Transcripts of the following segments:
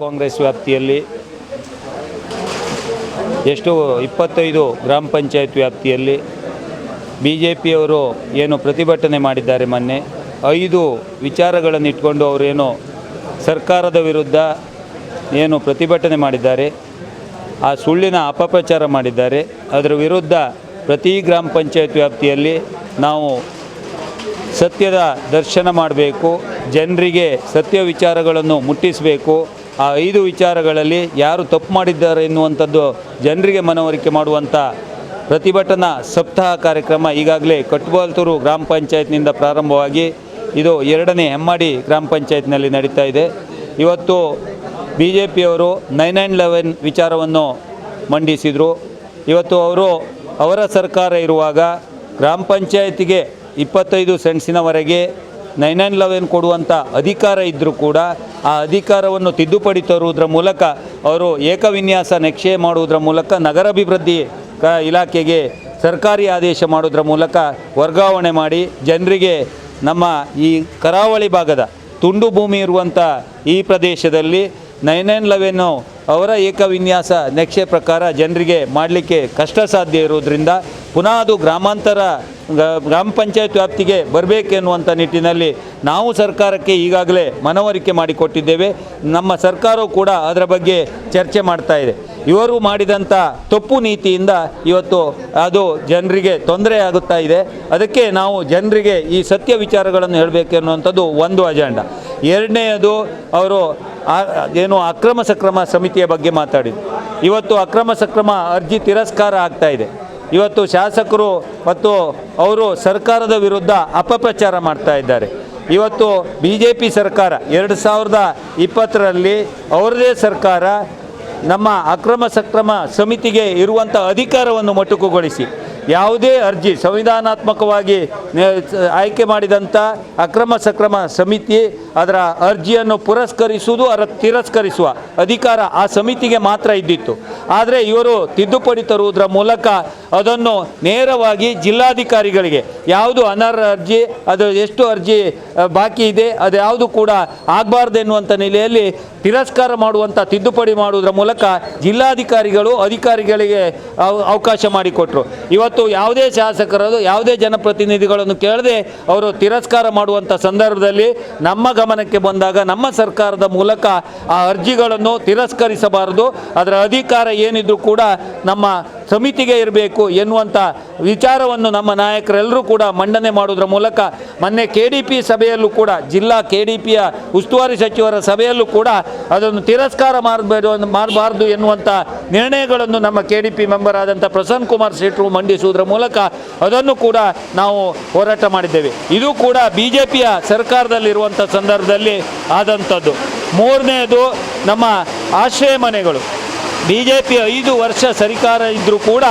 ಕಾಂಗ್ರೆಸ್ ವ್ಯಾಪ್ತಿಯಲ್ಲಿ ಎಷ್ಟು ಇಪ್ಪತ್ತೈದು ಗ್ರಾಮ ಪಂಚಾಯತ್ ವ್ಯಾಪ್ತಿಯಲ್ಲಿ ಬಿ ಜೆ ಪಿಯವರು ಏನು ಪ್ರತಿಭಟನೆ ಮಾಡಿದ್ದಾರೆ ಮೊನ್ನೆ, ಐದು ವಿಚಾರಗಳನ್ನು ಇಟ್ಕೊಂಡು ಅವರೇನು ಸರ್ಕಾರದ ವಿರುದ್ಧ ಏನು ಪ್ರತಿಭಟನೆ ಮಾಡಿದ್ದಾರೆ, ಆ ಸುಳ್ಳಿನ ಅಪಪ್ರಚಾರ ಮಾಡಿದ್ದಾರೆ, ಅದರ ವಿರುದ್ಧ ಪ್ರತಿ ಗ್ರಾಮ ಪಂಚಾಯತ್ ವ್ಯಾಪ್ತಿಯಲ್ಲಿ ನಾವು ಸತ್ಯದ ದರ್ಶನ ಮಾಡಬೇಕು, ಜನರಿಗೆ ಸತ್ಯ ವಿಚಾರಗಳನ್ನು ಮುಟ್ಟಿಸಬೇಕು ಆ ಐದು ವಿಚಾರಗಳಲ್ಲಿ ಯಾರು ತಪ್ಪು ಮಾಡಿದ್ದಾರೆ ಎನ್ನುವಂಥದ್ದು ಜನರಿಗೆ ಮನವರಿಕೆ ಮಾಡುವಂಥ ಪ್ರತಿಭಟನಾ ಸಪ್ತಾಹ ಕಾರ್ಯಕ್ರಮ ಈಗಾಗಲೇ ಕಟ್ಬಾಲ್ತೂರು ಗ್ರಾಮ ಪಂಚಾಯತ್ನಿಂದ ಪ್ರಾರಂಭವಾಗಿ ಇದು ಎರಡನೇ ಹೆಮ್ಮಾಡಿ ಗ್ರಾಮ ಪಂಚಾಯತ್ನಲ್ಲಿ ನಡೀತಾ ಇದೆ. ಇವತ್ತು ಬಿ ಜೆ ಪಿಯವರು ನೈನ್ ನೈನ್ ಲೆವೆನ್ ವಿಚಾರವನ್ನು ಮಂಡಿಸಿದರು. ಇವತ್ತು ಅವರು ಅವರ ಸರ್ಕಾರ ಇರುವಾಗ ಗ್ರಾಮ ಪಂಚಾಯತಿಗೆ ಇಪ್ಪತ್ತೈದು ಸೆಂಟ್ಸಿನವರೆಗೆ ನೈನ್ ನೈನ್ ಲೆವೆನ್ ಕೊಡುವಂಥ ಅಧಿಕಾರ ಇದ್ದರೂ ಕೂಡ ಆ ಅಧಿಕಾರವನ್ನು ತಿದ್ದುಪಡಿ ತರುವುದರ ಮೂಲಕ ಅವರು ಏಕವಿನ್ಯಾಸ ನಕ್ಷೆ ಮಾಡುವುದರ ಮೂಲಕ ನಗರಾಭಿವೃದ್ಧಿ ಕ ಇಲಾಖೆಗೆ ಸರ್ಕಾರಿ ಆದೇಶ ಮಾಡೋದ್ರ ಮೂಲಕ ವರ್ಗಾವಣೆ ಮಾಡಿ ಜನರಿಗೆ ನಮ್ಮ ಈ ಕರಾವಳಿ ಭಾಗದ ತುಂಡು ಭೂಮಿ ಇರುವಂಥ ಈ ಪ್ರದೇಶದಲ್ಲಿ ನೈನ್ ನೈನ್ ಲೆವೆನ್ನು ಅವರ ಏಕವಿನ್ಯಾಸ ನಕ್ಷೆ ಪ್ರಕಾರ ಜನರಿಗೆ ಮಾಡಲಿಕ್ಕೆ ಕಷ್ಟ ಸಾಧ್ಯ ಇರುವುದರಿಂದ ಪುನಃ ಅದು ಗ್ರಾಮಾಂತರ ಗ್ರಾಮ ಪಂಚಾಯತ್ ವ್ಯಾಪ್ತಿಗೆ ಬರಬೇಕೆನ್ನುವಂಥ ನಿಟ್ಟಿನಲ್ಲಿ ನಾವು ಸರ್ಕಾರಕ್ಕೆ ಈಗಾಗಲೇ ಮನವರಿಕೆ ಮಾಡಿಕೊಟ್ಟಿದ್ದೇವೆ. ನಮ್ಮ ಸರ್ಕಾರವು ಕೂಡ ಅದರ ಬಗ್ಗೆ ಚರ್ಚೆ ಮಾಡ್ತಾ ಇದೆ. ಇವರು ಮಾಡಿದಂಥ ತಪ್ಪು ನೀತಿಯಿಂದ ಇವತ್ತು ಅದು ಜನರಿಗೆ ತೊಂದರೆ ಆಗುತ್ತಾ ಇದೆ. ಅದಕ್ಕೆ ನಾವು ಜನರಿಗೆ ಈ ಸತ್ಯ ವಿಚಾರಗಳನ್ನು ಹೇಳಬೇಕೆನ್ನುವಂಥದ್ದು ಒಂದು ಅಜೆಂಡ. ಎರಡನೆಯದು ಅವರು ಏನು ಅಕ್ರಮ ಸಕ್ರಮ ಸಮಿತಿಯ ಬಗ್ಗೆ ಮಾತಾಡಿದ್ರು. ಇವತ್ತು ಅಕ್ರಮ ಸಕ್ರಮ ಅರ್ಜಿ ತಿರಸ್ಕಾರ ಆಗ್ತಾ ಇದೆ. ಇವತ್ತು ಶಾಸಕರು ಮತ್ತು ಅವರು ಸರ್ಕಾರದ ವಿರುದ್ಧ ಅಪಪ್ರಚಾರ ಮಾಡ್ತಾ ಇದ್ದಾರೆ. ಇವತ್ತು ಬಿ ಜೆ ಪಿ ಸರ್ಕಾರ ಎರಡು ಸಾವಿರದ ಇಪ್ಪತ್ತರಲ್ಲಿ ಅವರದೇ ಸರ್ಕಾರ ನಮ್ಮ ಅಕ್ರಮ ಸಕ್ರಮ ಸಮಿತಿಗೆ ಇರುವಂಥ ಅಧಿಕಾರವನ್ನು ಮೊಟಕುಗೊಳಿಸಿ ಯಾವುದೇ ಅರ್ಜಿ ಸಂವಿಧಾನಾತ್ಮಕವಾಗಿ ಆಯ್ಕೆ ಮಾಡಿದಂಥ ಅಕ್ರಮ ಸಕ್ರಮ ಸಮಿತಿ ಅದರ ಅರ್ಜಿಯನ್ನು ಪುರಸ್ಕರಿಸುವುದು ಅದರ ತಿರಸ್ಕರಿಸುವ ಅಧಿಕಾರ ಆ ಸಮಿತಿಗೆ ಮಾತ್ರ ಇದ್ದಿತ್ತು. ಆದರೆ ಇವರು ತಿದ್ದುಪಡಿ ತರುವುದರ ಮೂಲಕ ಅದನ್ನು ನೇರವಾಗಿ ಜಿಲ್ಲಾಧಿಕಾರಿಗಳಿಗೆ, ಯಾವುದು ಅನರ್ಹ ಅರ್ಜಿ, ಅದು ಎಷ್ಟು ಅರ್ಜಿ ಬಾಕಿ ಇದೆ ಅದು ಯಾವುದು ಕೂಡ ಆಗಬಾರ್ದು ಎನ್ನುವಂಥ ನೆಲೆಯಲ್ಲಿ ತಿರಸ್ಕಾರ ಮಾಡುವಂಥ ತಿದ್ದುಪಡಿ ಮಾಡುವುದರ ಮೂಲಕ ಜಿಲ್ಲಾಧಿಕಾರಿಗಳು ಅಧಿಕಾರಿಗಳಿಗೆ ಅವ- ಅವಕಾಶ ಮಾಡಿಕೊಟ್ರು. ಇವತ್ತು ಯಾವುದೇ ಶಾಸಕರದು, ಯಾವುದೇ ಜನಪ್ರತಿನಿಧಿಗಳನ್ನು ಕೇಳದೆ ಅವರು ತಿರಸ್ಕಾರ ಮಾಡುವಂಥ ಸಂದರ್ಭದಲ್ಲಿ ನಮ್ಮ ಗಮನಕ್ಕೆ ಬಂದಾಗ ನಮ್ಮ ಸರ್ಕಾರದ ಮೂಲಕ ಆ ಅರ್ಜಿಗಳನ್ನು ತಿರಸ್ಕರಿಸಬಾರದು. ಅದರ ಅಧಿಕಾರ ಏನಿದ್ರು ಕೂಡ ನಮ್ಮ ಸಮಿತಿಗೆ ಇರಬೇಕು ಎನ್ನುವಂಥ ವಿಚಾರವನ್ನು ನಮ್ಮ ನಾಯಕರೆಲ್ಲರೂ ಕೂಡ ಮಂಡನೆ ಮಾಡೋದ್ರ ಮೂಲಕ ಮೊನ್ನೆ ಕೆ ಡಿ ಪಿ ಸಭೆಯಲ್ಲೂ ಕೂಡ, ಜಿಲ್ಲಾ ಕೆ ಡಿ ಪಿಯ ಉಸ್ತುವಾರಿ ಸಚಿವರ ಸಭೆಯಲ್ಲೂ ಕೂಡ ಅದನ್ನು ತಿರಸ್ಕಾರ ಮಾಡಬೇಡ ಮಾಡಬಾರ್ದು ಎನ್ನುವಂಥ ನಿರ್ಣಯಗಳನ್ನು ನಮ್ಮ ಕೆ ಡಿ ಪಿ ಮೆಂಬರ್ ಆದಂಥ ಪ್ರಸನ್ನ ಕುಮಾರ್ ಮಂಡಿಸುವುದರ ಮೂಲಕ ಅದನ್ನು ಕೂಡ ನಾವು ಹೋರಾಟ ಮಾಡಿದ್ದೇವೆ. ಇದು ಕೂಡ ಬಿ ಜೆ ಪಿಯ ಸರ್ಕಾರದಲ್ಲಿರುವಂಥ ಸಂದರ್ಭದಲ್ಲಿ ಆದಂಥದ್ದು ಮೂರನೆಯದು ನಮ್ಮ ಆಶ್ರಯ ಮನೆಗಳು. ಬಿ ಜೆ ಪಿ ಐದು ವರ್ಷ ಸರ್ಕಾರ ಇದ್ದರೂ ಕೂಡ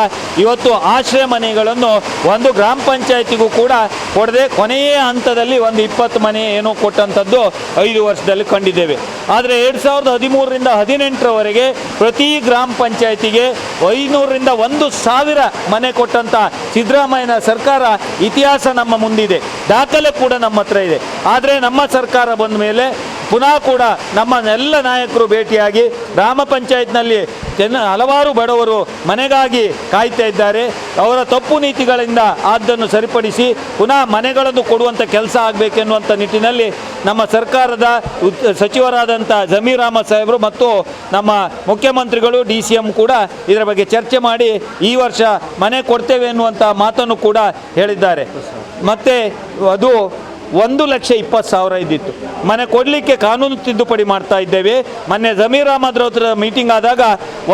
ಇವತ್ತು ಆಶ್ರಯ ಮನೆಗಳನ್ನು ಒಂದು ಗ್ರಾಮ ಪಂಚಾಯತಿಗೂ ಕೂಡ ಕೊಡದೆ ಕೊನೆಯ ಹಂತದಲ್ಲಿ ಒಂದು ಇಪ್ಪತ್ತು ಮನೆ ಏನೋ ಕೊಟ್ಟಂಥದ್ದು ಐದು ವರ್ಷದಲ್ಲಿ ಕಂಡಿದ್ದೇವೆ. ಆದರೆ ಎರಡು ಸಾವಿರದ ಹದಿಮೂರರಿಂದ ಹದಿನೆಂಟರವರೆಗೆ ಪ್ರತಿ ಗ್ರಾಮ ಪಂಚಾಯತಿಗೆ ಐನೂರರಿಂದ ಒಂದು ಸಾವಿರ ಮನೆ ಕೊಟ್ಟಂಥ ಸಿದ್ದರಾಮಯ್ಯನ ಸರ್ಕಾರ ಇತಿಹಾಸ ನಮ್ಮ ಮುಂದಿದೆ. ದಾಖಲೆ ಕೂಡ ನಮ್ಮ ಹತ್ರ ಇದೆ. ಆದರೆ ನಮ್ಮ ಸರ್ಕಾರ ಬಂದ ಮೇಲೆ ಪುನಃ ಕೂಡ ನಮ್ಮ ಎಲ್ಲ ನಾಯಕರು ಭೇಟಿಯಾಗಿ ಗ್ರಾಮ ಪಂಚಾಯತ್ನಲ್ಲಿ ಜನ ಹಲವಾರು ಬಡವರು ಮನೆಗಾಗಿ ಕಾಯ್ತಾ ಇದ್ದಾರೆ. ಅವರ ತಪ್ಪು ನೀತಿಗಳಿಂದ ಅದನ್ನು ಸರಿಪಡಿಸಿ ಪುನಃ ಮನೆಗಳನ್ನು ಕೊಡುವಂಥ ಕೆಲಸ ಆಗಬೇಕೆನ್ನುವಂಥ ನಿಟ್ಟಿನಲ್ಲಿ ನಮ್ಮ ಸರ್ಕಾರದ ಸಚಿವರಾದಂಥ ಜಮೀರ್ ಅಹಮದ್ ಸಾಹೇಬರು ಮತ್ತು ನಮ್ಮ ಮುಖ್ಯಮಂತ್ರಿಗಳು, ಡಿ ಸಿ ಎಂ ಕೂಡ ಇದರ ಬಗ್ಗೆ ಚರ್ಚೆ ಮಾಡಿ ಈ ವರ್ಷ ಮನೆ ಕೊಡ್ತೇವೆ ಎನ್ನುವಂಥ ಮಾತನ್ನು ಕೂಡ ಹೇಳಿದ್ದಾರೆ. ಮತ್ತು ಅದು ಒಂದು ಲಕ್ಷ ಇಪ್ಪತ್ತು ಸಾವಿರ ಇದ್ದಿತ್ತು. ಮನೆ ಕೊಡಲಿಕ್ಕೆ ಕಾನೂನು ತಿದ್ದುಪಡಿ ಮಾಡ್ತಾ ಇದ್ದೇವೆ. ಮೊನ್ನೆ ಜಮೀರ್ ಅಹಮದ್ ಹತ್ರ ಮೀಟಿಂಗ್ ಆದಾಗ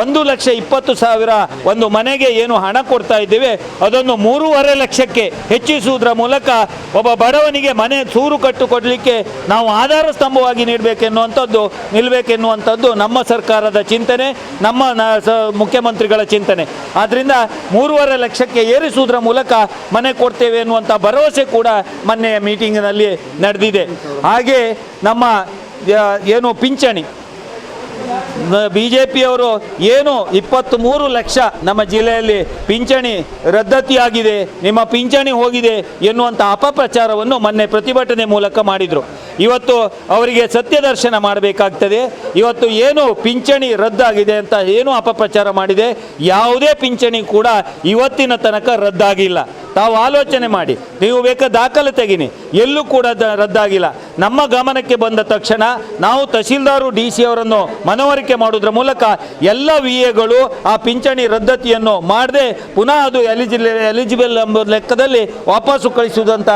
ಒಂದು ಲಕ್ಷ ಇಪ್ಪತ್ತು ಸಾವಿರ ಒಂದು ಮನೆಗೆ ಏನು ಹಣ ಕೊಡ್ತಾ ಇದ್ದೇವೆ. ಅದನ್ನು ಮೂರುವರೆ ಲಕ್ಷಕ್ಕೆ ಹೆಚ್ಚಿಸುವುದರ ಮೂಲಕ ಒಬ್ಬ ಬಡವನಿಗೆ ಮನೆ ಸೂರು ಕಟ್ಟು ಕೊಡಲಿಕ್ಕೆ ನಾವು ಆಧಾರ ಸ್ತಂಭವಾಗಿ ನೀಡಬೇಕೆನ್ನುವಂಥದ್ದು ನಿಲ್ಲಬೇಕೆನ್ನುವಂಥದ್ದು ನಮ್ಮ ಸರ್ಕಾರದ ಚಿಂತನೆ, ನಮ್ಮ ಮುಖ್ಯಮಂತ್ರಿಗಳ ಚಿಂತನೆ. ಆದ್ದರಿಂದ ಮೂರುವರೆ ಲಕ್ಷಕ್ಕೆ ಏರಿಸುವುದರ ಮೂಲಕ ಮನೆ ಕೊಡ್ತೇವೆ ಎನ್ನುವಂಥ ಭರವಸೆ ಕೂಡ ಮೊನ್ನೆ ಮೀಟಿಂಗ್ನಲ್ಲಿ ನಡೆದಿದೆ. ಹಾಗೆ ನಮ್ಮ ಏನು ಪಿಂಚಣಿ ಬಿ ಜೆ ಪಿಯವರು ಏನು ಇಪ್ಪತ್ತ್ಮೂರು ಲಕ್ಷ ನಮ್ಮ ಜಿಲ್ಲೆಯಲ್ಲಿ ಪಿಂಚಣಿ ರದ್ದತಿಯಾಗಿದೆ, ನಿಮ್ಮ ಪಿಂಚಣಿ ಹೋಗಿದೆ ಎನ್ನುವಂಥ ಅಪಪ್ರಚಾರವನ್ನು ಮೊನ್ನೆ ಪ್ರತಿಭಟನೆ ಮೂಲಕ ಮಾಡಿದರು. ಇವತ್ತು ಅವರಿಗೆ ಸತ್ಯ ದರ್ಶನ ಮಾಡಬೇಕಾಗ್ತದೆ. ಇವತ್ತು ಏನು ಪಿಂಚಣಿ ರದ್ದಾಗಿದೆ ಅಂತ ಏನು ಅಪಪ್ರಚಾರ ಮಾಡಿದೆ, ಯಾವುದೇ ಪಿಂಚಣಿ ಕೂಡ ಇವತ್ತಿನ ತನಕ ರದ್ದಾಗಿಲ್ಲ. ತಾವು ಆಲೋಚನೆ ಮಾಡಿ, ನೀವು ಬೇಕಾದ ದಾಖಲೆ ತೆಗಿನಿ. ಎಲ್ಲೂ ಕೂಡ ರದ್ದಾಗಿಲ್ಲ. ನಮ್ಮ ಗಮನಕ್ಕೆ ಬಂದ ತಕ್ಷಣ ನಾವು ತಹಶೀಲ್ದಾರು ಡಿ ಸಿ ಅವರನ್ನು ಮನವರಿಕೆ ಮಾಡುವುದರ ಮೂಲಕ ಎಲ್ಲ ವಿ ಎಗಳು ಆ ಪಿಂಚಣಿ ರದ್ದತಿಯನ್ನು ಮಾಡದೆ ಪುನಃ ಅದು ಎಲಿಜಿಬಲ್ ಎಲಿಜಿಬಲ್ ಎಂಬ ಲೆಕ್ಕದಲ್ಲಿ ವಾಪಸ್ಸು ಕಳಿಸುವುದಂಥ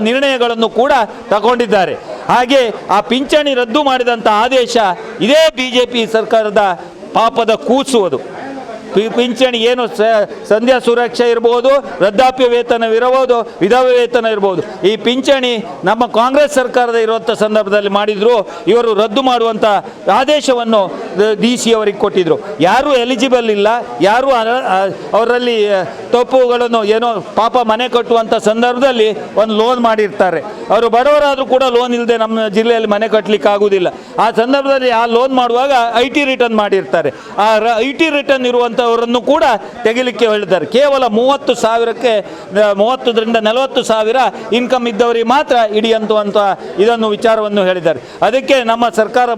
ನಿರ್ಣಯಗಳನ್ನು ಕೂಡ ತಗೊಂಡಿದ್ದಾರೆ. ಹಾಗೆ ಆ ಪಿಂಚಣಿ ರದ್ದು ಮಾಡಿದಂಥ ಆದೇಶ ಇದೇ ಬಿ ಜೆ ಪಿ ಸರ್ಕಾರದ ಪಾಪದ ಕೂಸು ಪಿ- ಪಿಂಚಣಿ ಏನು ಸಂಧ್ಯಾ ಸುರಕ್ಷೆ ಇರ್ಬೋದು, ವೃದ್ಧಾಪ್ಯ ವೇತನವಿರಬಹುದು, ವಿಧವ ವೇತನ ಇರ್ಬೋದು. ಈ ಪಿಂಚಣಿ ನಮ್ಮ ಕಾಂಗ್ರೆಸ್ ಸರ್ಕಾರದ ಇರುವಂಥ ಸಂದರ್ಭದಲ್ಲಿ ಮಾಡಿದ್ರು, ಇವರು ರದ್ದು ಮಾಡುವಂಥ ಆದೇಶವನ್ನು ಡಿ ಸಿ ಅವರಿಗೆ ಕೊಟ್ಟಿದ್ರು. ಯಾರೂ ಎಲಿಜಿಬಲ್ ಇಲ್ಲ, ಯಾರು ಅವರಲ್ಲಿ ತಪ್ಪುಗಳನ್ನು ಏನೋ ಪಾಪ ಮನೆ ಕಟ್ಟುವಂಥ ಸಂದರ್ಭದಲ್ಲಿ ಒಂದು ಲೋನ್ ಮಾಡಿರ್ತಾರೆ. ಅವರು ಬಡವರಾದರೂ ಕೂಡ ಲೋನ್ ಇಲ್ಲದೆ ನಮ್ಮ ಜಿಲ್ಲೆಯಲ್ಲಿ ಮನೆ ಕಟ್ಟಲಿಕ್ಕೆ ಆಗುವುದಿಲ್ಲ ಆ ಸಂದರ್ಭದಲ್ಲಿ ಆ ಲೋನ್ ಮಾಡುವಾಗ ಐ ಟಿ ರಿಟರ್ನ್ ಮಾಡಿರ್ತಾರೆ. ಆ ಐ ಟಿ ರಿಟರ್ನ್ ಇರುವಂಥವರನ್ನು ಕೂಡ ತೆಗಿಲಿಕ್ಕೆ ಹೇಳಿದ್ದಾರೆ. ಕೇವಲ ಮೂವತ್ತು ಸಾವಿರಕ್ಕೆ ಮೂವತ್ತರಿಂದ ನಲವತ್ತು ಸಾವಿರ ಇನ್ಕಮ್ ಇದ್ದವರಿಗೆ ಮಾತ್ರ ಹಿಡಿಯಂತುವಂಥ ಇದನ್ನು ವಿಚಾರವನ್ನು ಹೇಳಿದ್ದಾರೆ. ಅದಕ್ಕೆ ನಮ್ಮ ಸರ್ಕಾರ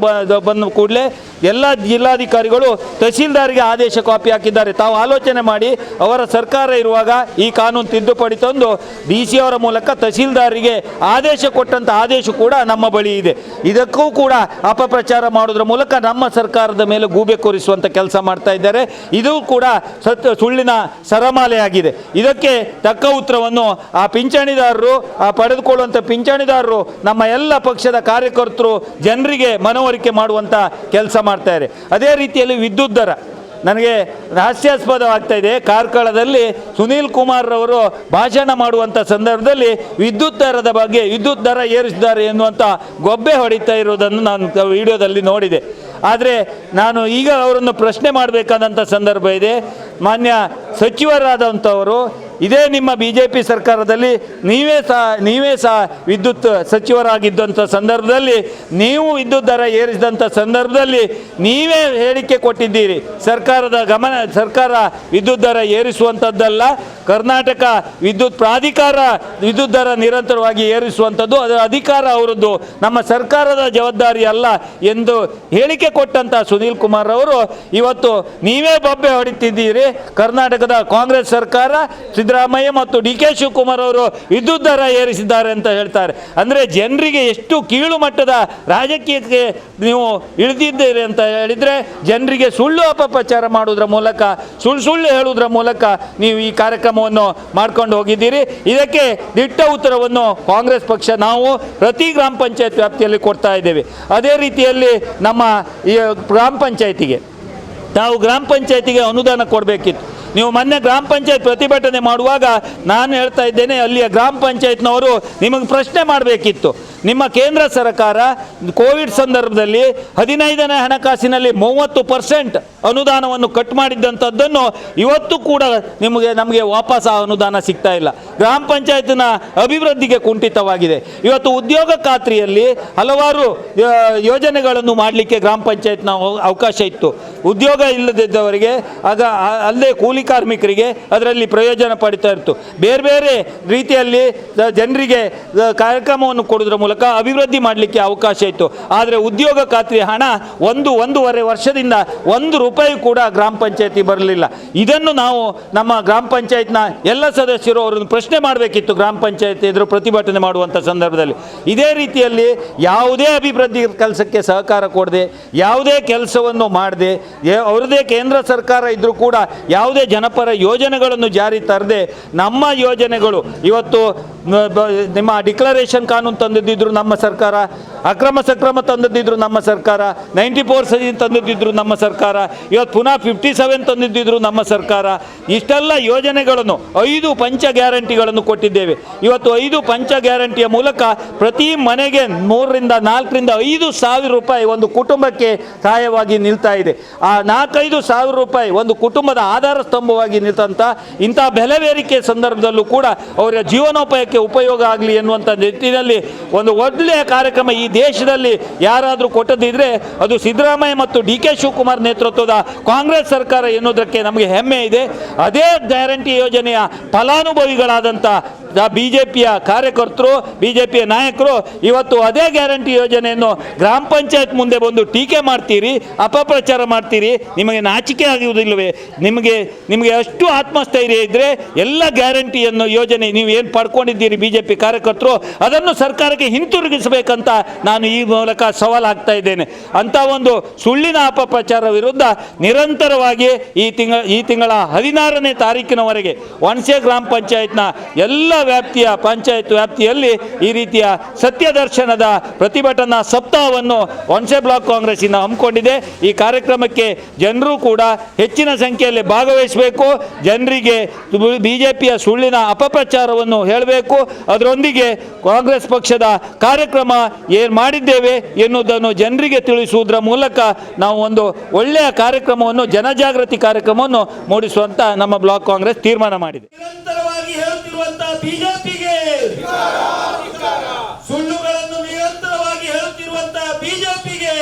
ಬಂದ ಕೂಡಲೇ ಎಲ್ಲ ಜಿಲ್ಲಾಧಿಕಾರಿಗಳು ತಹಸೀಲ್ದಾರಿಗೆ ಆದೇಶ ಕಾಪಿ ಹಾಕಿದ್ದಾರೆ. ತಾವು ಆಲೋಚನೆ ಮಾಡಿ ಅವರ ಸರ್ಕಾರ ಇರುವಾಗ ಈ ಕಾನೂನು ತಿದ್ದುಪಡಿ ತಂದು ಡಿ ಸಿ ಅವರ ಮೂಲಕ ತಹಸೀಲ್ದಾರಿಗೆ ಆದೇಶ ಕೊಟ್ಟಂಥ ಆದೇಶ ಕೂಡ ನಮ್ಮ ಬಳಿ ಇದೆ. ಇದಕ್ಕೂ ಕೂಡ ಅಪಪ್ರಚಾರ ಮಾಡೋದ್ರ ಮೂಲಕ ನಮ್ಮ ಸರ್ಕಾರದ ಮೇಲೆ ಗೂಬೆ ಕೂರಿಸುವಂಥ ಕೆಲಸ ಮಾಡ್ತಾ ಇದ್ದಾರೆ. ಇದು ಕೂಡ ಸತ್ಯ ಸುಳ್ಳಿನ ಸರಮಾಲೆಯಾಗಿದೆ. ಇದಕ್ಕೆ ತಕ್ಕ ಉತ್ತರವನ್ನು ಆ ಪಿಂಚಣಿದಾರರು, ಆ ಪಡೆದುಕೊಳ್ಳುವಂಥ ಪಿಂಚಣಿದಾರರು, ನಮ್ಮ ಎಲ್ಲ ಪಕ್ಷದ ಕಾರ್ಯಕರ್ತರು ಜನರಿಗೆ ಮನವರಿಕೆ ಮಾಡುವಂಥ ಕೆಲಸ ಮಾಡ್ತಾರೆ ಅದೇ ರೀತಿಯಲ್ಲಿ ವಿದ್ಯುತ್ ದರ. ನನಗೆ ಹಾಸ್ಯಾಸ್ಪದವಾಗ್ತಾ ಇದೆ. ಕಾರ್ಕಳದಲ್ಲಿ ಸುನೀಲ್ ಕುಮಾರ್ ಅವರು ಭಾಷಣ ಮಾಡುವಂಥ ಸಂದರ್ಭದಲ್ಲಿ ವಿದ್ಯುತ್ ದರದ ಬಗ್ಗೆ, ವಿದ್ಯುತ್ ದರ ಏರಿಸಿದ್ದಾರೆ ಎನ್ನುವಂಥ ಗೊಬ್ಬೆ ಹೊಡಿತಾ ಇರುವುದನ್ನು ನಾನು ವಿಡಿಯೋದಲ್ಲಿ ನೋಡಿದೆ. ಆದರೆ ನಾನು ಈಗ ಅವರನ್ನು ಪ್ರಶ್ನೆ ಮಾಡಬೇಕಾದಂಥ ಸಂದರ್ಭ ಇದೆ. ಮಾನ್ಯ ಸಚಿವರಾದಂಥವರು ಇದೇ ನಿಮ್ಮ ಬಿ ಜೆ ಪಿ ಸರ್ಕಾರದಲ್ಲಿ ನೀವೇ ಸಹ ನೀವೇ ಸಹ ವಿದ್ಯುತ್ ಸಚಿವರಾಗಿದ್ದಂಥ ಸಂದರ್ಭದಲ್ಲಿ ನೀವು ವಿದ್ಯುತ್ ದರ ಏರಿಸಿದಂಥ ಸಂದರ್ಭದಲ್ಲಿ ನೀವೇ ಹೇಳಿಕೆ ಕೊಟ್ಟಿದ್ದೀರಿ. ಸರ್ಕಾರದ ಗಮನ, ಸರ್ಕಾರ ವಿದ್ಯುತ್ ದರ ಏರಿಸುವಂಥದ್ದಲ್ಲ, ಕರ್ನಾಟಕ ವಿದ್ಯುತ್ ಪ್ರಾಧಿಕಾರ ವಿದ್ಯುತ್ ದರ ನಿರಂತರವಾಗಿ ಏರಿಸುವಂಥದ್ದು ಅದರ ಅಧಿಕಾರ ಅವರದ್ದು. ನಮ್ಮ ಸರ್ಕಾರದ ಜವಾಬ್ದಾರಿ ಅಲ್ಲ ಎಂದು ಹೇಳಿಕೆ ಕೊಟ್ಟಂಥ ಸುನೀಲ್ ಕುಮಾರ್ ಅವರು, ಇವತ್ತು ನೀವೇ ಬೊಬ್ಬೆ ಹೊಡಿತಿದ್ದೀರಿ. ಕರ್ನಾಟಕದ ಕಾಂಗ್ರೆಸ್ ಸರ್ಕಾರ ಸಿದ್ದರಾಮಯ್ಯ ಮತ್ತು ಡಿ ಕೆ ಶಿವಕುಮಾರ್ ಅವರು ವಿದ್ಯುತ್ ದರ ಏರಿಸಿದ್ದಾರೆ ಅಂತ ಹೇಳ್ತಾರೆ. ಅಂದರೆ ಜನರಿಗೆ ಎಷ್ಟು ಕೀಳು ಮಟ್ಟದ ರಾಜಕೀಯಕ್ಕೆ ನೀವು ಇಳಿದಿದ್ದೀರಿ ಅಂತ ಹೇಳಿದರೆ ಜನರಿಗೆ ಸುಳ್ಳು ಅಪಪ್ರಚಾರ ಮಾಡೋದ್ರ ಮೂಲಕ, ಸುಳ್ಳು ಸುಳ್ಳು ಹೇಳುವುದರ ಮೂಲಕ ನೀವು ಈ ಕಾರ್ಯಕ್ರಮವನ್ನು ಮಾಡ್ಕೊಂಡು ಹೋಗಿದ್ದೀರಿ. ಇದಕ್ಕೆ ದಿಟ್ಟ ಉತ್ತರವನ್ನು ಕಾಂಗ್ರೆಸ್ ಪಕ್ಷ, ನಾವು ಪ್ರತಿ ಗ್ರಾಮ ಪಂಚಾಯತ್ ವ್ಯಾಪ್ತಿಯಲ್ಲಿ ಕೊಡ್ತಾ ಇದ್ದೇವೆ. ಅದೇ ರೀತಿಯಲ್ಲಿ ನಮ್ಮ ಈ ಗ್ರಾಮ ಪಂಚಾಯತಿಗೆ, ತಾವು ಗ್ರಾಮ ಪಂಚಾಯತಿಗೆ ಅನುದಾನ ಕೊಡಬೇಕಿತ್ತು. ನೀವು ಮೊನ್ನೆ ಗ್ರಾಮ ಪಂಚಾಯತ್ ಪ್ರತಿಭಟನೆ ಮಾಡುವಾಗ ನಾನು ಹೇಳ್ತಾ ಇದ್ದೇನೆ ಅಲ್ಲಿಯ ಗ್ರಾಮ ಪಂಚಾಯತ್ನವರು ನಿಮಗೆ ಪ್ರಶ್ನೆ ಮಾಡಬೇಕಿತ್ತು. ನಿಮ್ಮ ಕೇಂದ್ರ ಸರ್ಕಾರ ಕೋವಿಡ್ ಸಂದರ್ಭದಲ್ಲಿ ಹದಿನೈದನೇ ಹಣಕಾಸಿನಲ್ಲಿ ಮೂವತ್ತು ಪರ್ಸೆಂಟ್ ಅನುದಾನವನ್ನು ಕಟ್ ಮಾಡಿದ್ದಂಥದ್ದನ್ನು ಇವತ್ತು ಕೂಡ ನಿಮಗೆ, ನಮಗೆ ವಾಪಸ್ ಆ ಅನುದಾನ ಸಿಗ್ತಾ ಇಲ್ಲ. ಗ್ರಾಮ ಪಂಚಾಯತ್ನ ಅಭಿವೃದ್ಧಿಗೆ ಕುಂಠಿತವಾಗಿದೆ. ಇವತ್ತು ಉದ್ಯೋಗ ಖಾತ್ರಿಯಲ್ಲಿ ಹಲವಾರು ಯೋಜನೆಗಳನ್ನು ಮಾಡಲಿಕ್ಕೆ ಗ್ರಾಮ ಪಂಚಾಯತ್ನ ಅವಕಾಶ ಇತ್ತು. ಉದ್ಯೋಗ ಇಲ್ಲದಿದ್ದವರಿಗೆ, ಆಗ ಅಲ್ಲದೆ ಕೂಲಿ ಕಾರ್ಮಿಕರಿಗೆ ಅದರಲ್ಲಿ ಪ್ರಯೋಜನ ಪಡಿತಾ ಇತ್ತು. ಬೇರೆ ಬೇರೆ ರೀತಿಯಲ್ಲಿ ಜನರಿಗೆ ಕಾರ್ಯಕ್ರಮವನ್ನು ಕೊಡೋದ್ರ ಮೂಲಕ ಅಭಿವೃದ್ಧಿ ಮಾಡಲಿಕ್ಕೆ ಅವಕಾಶ ಇತ್ತು. ಆದರೆ ಉದ್ಯೋಗ ಖಾತ್ರಿ ಹಣ ಒಂದು ಒಂದೂವರೆ ವರ್ಷದಿಂದ ಒಂದು ರೂಪಾಯಿ ಕೂಡ ಗ್ರಾಮ ಪಂಚಾಯತಿ ಬರಲಿಲ್ಲ. ಇದನ್ನು ನಾವು ನಮ್ಮ ಗ್ರಾಮ ಪಂಚಾಯತ್ನ ಎಲ್ಲ ಸದಸ್ಯರು ಅವರನ್ನು ಪ್ರಶ್ನೆ ಮಾಡಬೇಕಿತ್ತು ಗ್ರಾಮ ಪಂಚಾಯತ್ ಎದುರು ಪ್ರತಿಭಟನೆ ಮಾಡುವಂಥ ಸಂದರ್ಭದಲ್ಲಿ. ಇದೇ ರೀತಿಯಲ್ಲಿ ಯಾವುದೇ ಅಭಿವೃದ್ಧಿ ಕೆಲಸಕ್ಕೆ ಸಹಕಾರ ಕೊಡದೆ, ಯಾವುದೇ ಕೆಲಸವನ್ನು ಮಾಡದೆ ಅವರದೇ ಕೇಂದ್ರ ಸರ್ಕಾರ ಇದ್ದರೂ ಕೂಡ ಯಾವುದೇ ಜನಪರ ಯೋಜನೆಗಳನ್ನು ಜಾರಿ ತರದೆ ನಮ್ಮ ಯೋಜನೆಗಳು ಇವತ್ತು ನಿಮ್ಮ ಡಿಕ್ಲರೇಷನ್ ಕಾನೂನು ತಂದಿದ್ದಿದ್ರು ನಮ್ಮ ಸರ್ಕಾರ, ಅಕ್ರಮ ಸಕ್ರಮ ತಂದಿದ್ದಿದ್ರು ನಮ್ಮ ಸರ್ಕಾರ ನೈಂಟಿ ಫೋರ್ ಸೆವೆನ್ ತಂದಿದ್ದಿದ್ರು ನಮ್ಮ ಸರ್ಕಾರ, ಇವತ್ತು ಪುನಃ ಫಿಫ್ಟಿ ಸೆವೆನ್ ತಂದಿದ್ದಿದ್ರು ನಮ್ಮ ಸರ್ಕಾರ. ಇಷ್ಟೆಲ್ಲ ಯೋಜನೆಗಳನ್ನು, ಐದು ಪಂಚ ಗ್ಯಾರಂಟಿಗಳನ್ನು ಕೊಟ್ಟಿದ್ದೇವೆ. ಇವತ್ತು ಐದು ಪಂಚ ಗ್ಯಾರಂಟಿಯ ಮೂಲಕ ಪ್ರತಿ ಮನೆಗೆ ಮೂರರಿಂದ ನಾಲ್ಕರಿಂದ ಐದು ಸಾವಿರ ರೂಪಾಯಿ ಒಂದು ಕುಟುಂಬಕ್ಕೆ ಸಹಾಯವಾಗಿ ನಿಲ್ತಾ ಇದೆ. ಆ ನಾಲ್ಕೈದು ಸಾವಿರ ರೂಪಾಯಿ ಒಂದು ಕುಟುಂಬದ ಆಧಾರ ಸ್ತಂಭವಾಗಿ ನಿಂತಂಥ ಇಂಥ ಬೆಲೆ ಸಂದರ್ಭದಲ್ಲೂ ಕೂಡ ಅವರ ಜೀವನೋಪಾಯಕ್ಕೆ ಉಪಯೋಗ ಆಗಲಿ ಎನ್ನುವಂಥ ನಿಟ್ಟಿನಲ್ಲಿ ಒಂದು ಒಳ್ಳೆಯ ಕಾರ್ಯಕ್ರಮ ಈ ದೇಶದಲ್ಲಿ ಯಾರಾದರೂ ಕೊಟ್ಟದಿದ್ರೆ ಅದು ಸಿದ್ದರಾಮಯ್ಯ ಮತ್ತು ಡಿ ಕೆ ಶಿವಕುಮಾರ್ ನೇತೃತ್ವದ ಕಾಂಗ್ರೆಸ್ ಸರ್ಕಾರ ಎನ್ನುವುದಕ್ಕೆ ನಮಗೆ ಹೆಮ್ಮೆ ಇದೆ. ಅದೇ ಗ್ಯಾರಂಟಿ ಯೋಜನೆಯ ಫಲಾನುಭವಿಗಳಾದಂಥ ಬಿ ಜೆ ಪಿಯ ಕಾರ್ಯಕರ್ತರು ಬಿ ಜೆ ಪಿಯ ನಾಯಕರು ಇವತ್ತು ಅದೇ ಗ್ಯಾರಂಟಿ ಯೋಜನೆಯನ್ನು ಗ್ರಾಮ ಪಂಚಾಯತ್ ಮುಂದೆ ಬಂದು ಟೀಕೆ ಮಾಡ್ತೀರಿ, ಅಪಪ್ರಚಾರ ಮಾಡ್ತೀರಿ, ನಿಮಗೆ ನಾಚಿಕೆ ಆಗುವುದಿಲ್ಲವೇ? ನಿಮಗೆ ನಿಮಗೆ ಅಷ್ಟು ಆತ್ಮಸ್ಥೈರ್ಯ ಇದ್ದರೆ ಎಲ್ಲ ಗ್ಯಾರಂಟಿಯನ್ನು ಯೋಜನೆ ನೀವು ಏನು ಪಡ್ಕೊಂಡಿದ್ದೀರಿ ಬಿ ಜೆ ಪಿ ಕಾರ್ಯಕರ್ತರು, ಅದನ್ನು ಸರ್ಕಾರಕ್ಕೆ ಹಿಂತಿರುಗಿಸಬೇಕಂತ ನಾನು ಈ ಮೂಲಕ ಸವಾಲಾಗ್ತಾ ಇದ್ದೇನೆ. ಅಂಥ ಒಂದು ಸುಳ್ಳಿನ ಅಪಪ್ರಚಾರ ವಿರುದ್ಧ ನಿರಂತರವಾಗಿ ಈ ತಿಂಗಳ ಈ ತಿಂಗಳ ಹದಿನಾರನೇ ತಾರೀಕಿನವರೆಗೆ ವಣಸೆ ಗ್ರಾಮ ಪಂಚಾಯತ್ನ ಎಲ್ಲ ವ್ಯಾಪ್ತಿಯ ಪಂಚಾಯತ್ ವ್ಯಾಪ್ತಿಯಲ್ಲಿ ಈ ರೀತಿಯ ಸತ್ಯದರ್ಶನದ ಪ್ರತಿಭಟನಾ ಸಪ್ತಾಹವನ್ನು ಒನ್ಸೆ ಬ್ಲಾಕ್ ಕಾಂಗ್ರೆಸ್ಸಿನ ಹಮ್ಮಿಕೊಂಡಿದೆ. ಈ ಕಾರ್ಯಕ್ರಮಕ್ಕೆ ಜನರು ಕೂಡ ಹೆಚ್ಚಿನ ಸಂಖ್ಯೆಯಲ್ಲಿ ಭಾಗವಹಿಸಬೇಕು. ಜನರಿಗೆ ಬಿ ಜೆ ಪಿಯ ಸುಳ್ಳಿನ ಅಪಪ್ರಚಾರವನ್ನು ಹೇಳಬೇಕು. ಅದರೊಂದಿಗೆ ಕಾಂಗ್ರೆಸ್ ಪಕ್ಷದ ಕಾರ್ಯಕ್ರಮ ಏನು ಮಾಡಿದ್ದೇವೆ ಎನ್ನುವುದನ್ನು ಜನರಿಗೆ ತಿಳಿಸುವುದರ ಮೂಲಕ ನಾವು ಒಂದು ಒಳ್ಳೆಯ ಕಾರ್ಯಕ್ರಮವನ್ನು, ಜನಜಾಗೃತಿ ಕಾರ್ಯಕ್ರಮವನ್ನು ಮೂಡಿಸುವಂತ ನಮ್ಮ ಬ್ಲಾಕ್ ಕಾಂಗ್ರೆಸ್ ತೀರ್ಮಾನ ಮಾಡಿದೆ. ಹೇಳುತ್ತಿರುವಂತಹ ಬಿಜೆಪಿಗೆ. ಸುಳ್ಳುಗಳನ್ನು ನಿರಂತರವಾಗಿ ಹೇಳುತ್ತಿರುವಂತಹ ಬಿಜೆಪಿಗೆ.